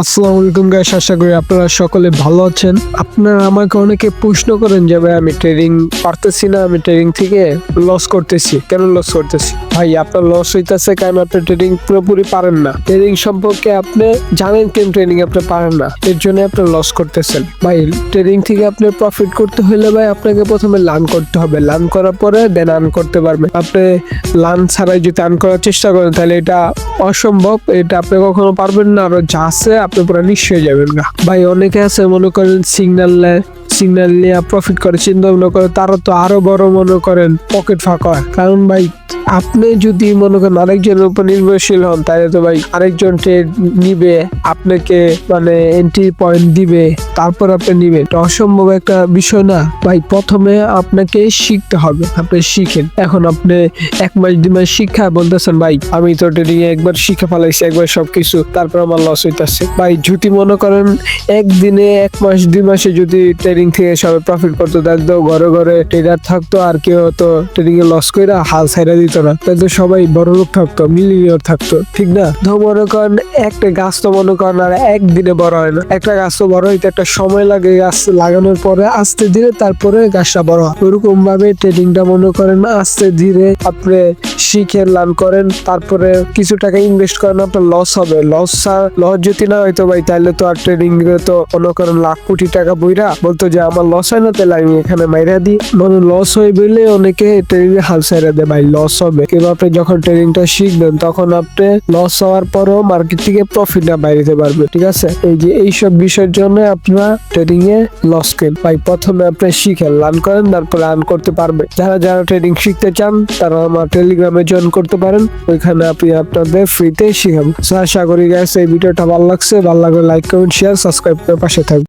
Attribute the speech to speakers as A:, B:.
A: আসসালামু আলাইকুম গাইস আশা করি আপনারা সকলে ভালো আছেন। আপনারা আমাকে অনেকে প্রশ্ন করেন যে, ভাই, আমি ট্রেডিং পারতেছি না, আমি ট্রেডিং থেকে লস করতেছি। কেন লস করতেছি? ভাই, আপনার লস হইতেছে কারণ আপনি ট্রেডিং পুরোপুরি পারেন না। ট্রেডিং সম্পর্কে আপনি জানেন কেন ট্রেডিং আপনি পারেন না? এর জন্য আপনি লস করতেছেন। ভাই ট্রেডিং থেকে আপনি প্রফিট করতে হলে ভাই, আপনাকে প্রথমে লার্ন করতে হবে। লার্ন করার পরে দেন আর্ন করতে পারবেন। আপনি লার্ন ছাড়াই যদি আর্ন করার চেষ্টা করেন, তাহলে এটা অসম্ভব, এটা আপনি কখনো পারবেন না, আর যা আছে আপনি পুরো হয়ে যাবেন না। ভাই, অনেকে আছে, মনে করেন সিগন্যাল নেয় সিগন্যাল নিয়ে প্রফিট করে, চিন্তা ভাবনা করে, তারা তো আরও বড় মনে করেন পকেট ফাঁকা কারণ ভাই আপনি যদি মনে করেন আরেকজনের উপর নির্ভরশীল হন, তাহলে তো ভাই আরেকজন ট্রেড নিবে, আপনাকে মানে এন্ট্রি পয়েন্ট দিবে, তারপর আপনি নিবে এটা অসম্ভব একটা বিষয় না? ভাই, প্রথমে আপনাকে শিখতে হবে, আপনি শিখেন। এখন আপনি এক মাস, দুই মাস শিক্ষা বলতেছেন, ভাই, আমি তো ট্রেডিং এ একবার শিখে ফেলাইছি, একবার সবকিছু, তারপর আমার লস হইতাছে। ভাই, যদি মনে করেন একদিনে এক মাস, দুই মাসে যদি ট্রেডিং থেকে সবাই প্রফিট করতে থাকতো ঘরে ঘরে ট্রেডার থাকতো, আর কেউ হতো ট্রেডিং এ লস করে হাল ছাইরা দিত না। তাই তো সবাই বড় লোক থাকতো, মিলিয়নিয়র থাকতো, ঠিক না? তো মনে করেন একটা গাছ তো মনে করেন আর একদিনে বড় হয় না। একটা গাছ তো বড় হইতে একটা সময় লাগে গাছ লাগানোর পরে, আস্তে ধীরে তারপরে গাছটা বড় হয়। ওরকম ভাবে ট্রেডিংটা মনে করেন আস্তে ধীরে আপনি শিখে লার্ন করেন, তারপরে কিছু টাকা ইনভেস্ট করেন, আপনার লস হবে। লস লস যদি না হয়তো ভাই তাহলে তো আর ট্রেডিং তো মনে করেন লাখ কোটি টাকা বইরা বলতো যে, আমার লস হয় না তাহলে আমি এখানে মাইরা দিই। মানে লস হয়ে বলে অনেকে ট্রেডিং হাল ছাইরা দেয় ভাই। লস হবে। কিন্তু আপনি যখন ট্রেডিংটা শিখবেন, তখন আপনি লস হওয়ার পরও মার্কেট থেকে প্রফিট না বাইরেতে পারবে ঠিক আছে? এই যে এইসব বিষয়ের জন্য আপনারা ট্রেডিং এ লস কেন ভাই প্রথমে আপনি শিখেন লার্ন করেন, তারপর আর্ন করতে পারবে যারা যারা ট্রেডিং শিখতে চান, তারা আমার টেলিগ্রামে জয়েন করতে পারেন। ওইখানে আপনি আপনাদের ফ্রিতে শিখাবো। আশা করি গ্যাস এই ভিডিওটা ভালো লাগছে। ভালো লাগলে লাইক কমেন্ট শেয়ার সাবস্ক্রাইব করে পাশে থাকবেন।